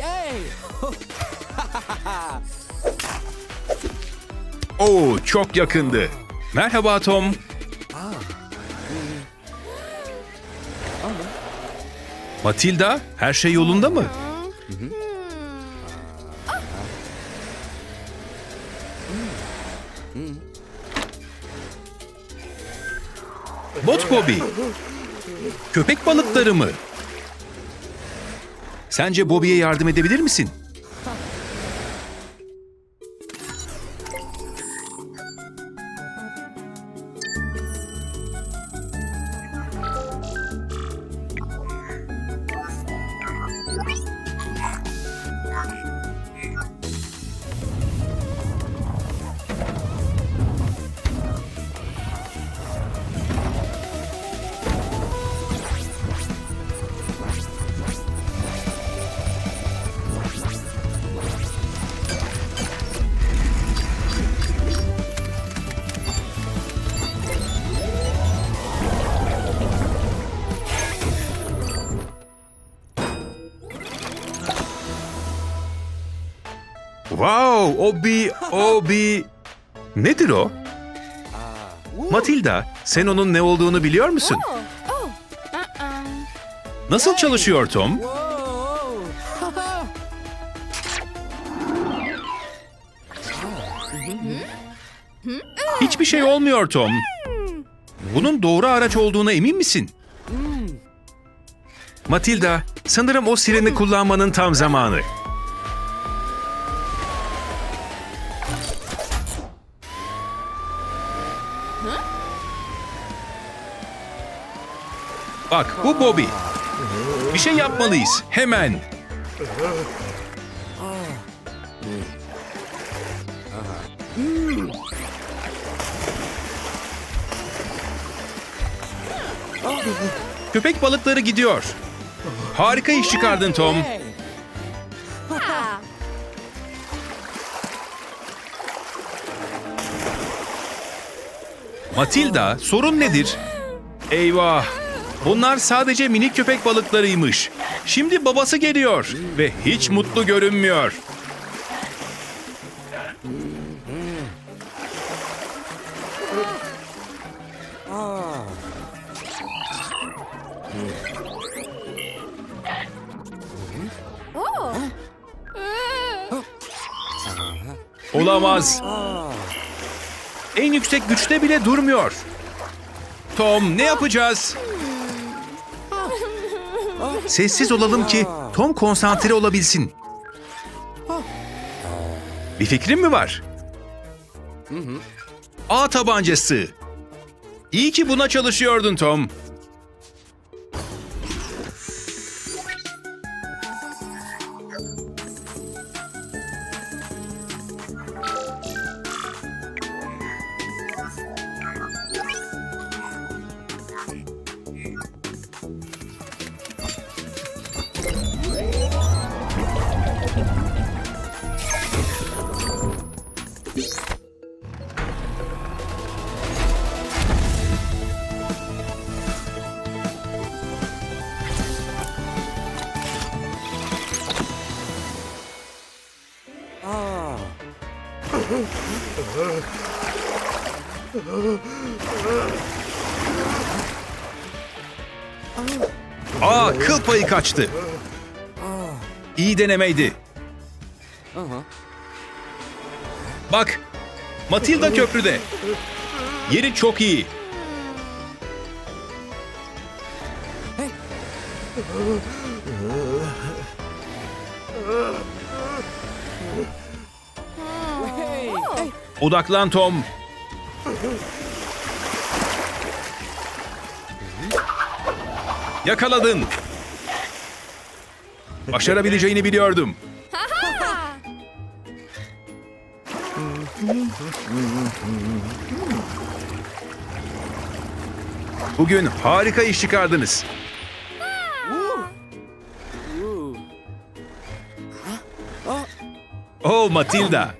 Yay! Oo, çok yakındı. Merhaba Tom. Matilda, her şey yolunda mı? Bot Bobby. Köpek balıkları mı? Sence Bobby'ye yardım edebilir misin? Wow, o bir, o bir... Nedir o? Matilda, sen onun ne olduğunu biliyor musun? Nasıl çalışıyor Tom? Hiçbir şey olmuyor Tom. Bunun doğru araç olduğuna emin misin? Matilda, sanırım o sireni kullanmanın tam zamanı. Bak, bu Bobby. Bir şey yapmalıyız, hemen. Köpek balıkları gidiyor. Harika iş çıkardın Tom. Matilda, sorun nedir? Eyvah! Bunlar sadece minik köpek balıklarıymış. Şimdi babası geliyor ve hiç mutlu görünmüyor. Olamaz. En yüksek güçte bile durmuyor. Tom ne yapacağız? Sessiz olalım ki Tom konsantre olabilsin. Bir fikrin mi var? A tabancası. İyi ki buna çalışıyordun Tom. Aa kıl payı kaçtı. İyi denemeydi. Bak, Matilda köprüde. Yeri çok iyi. Odaklan Tom. Yakaladın. Başarabileceğini biliyordum. Bugün harika iş çıkardınız. Oh Matilda.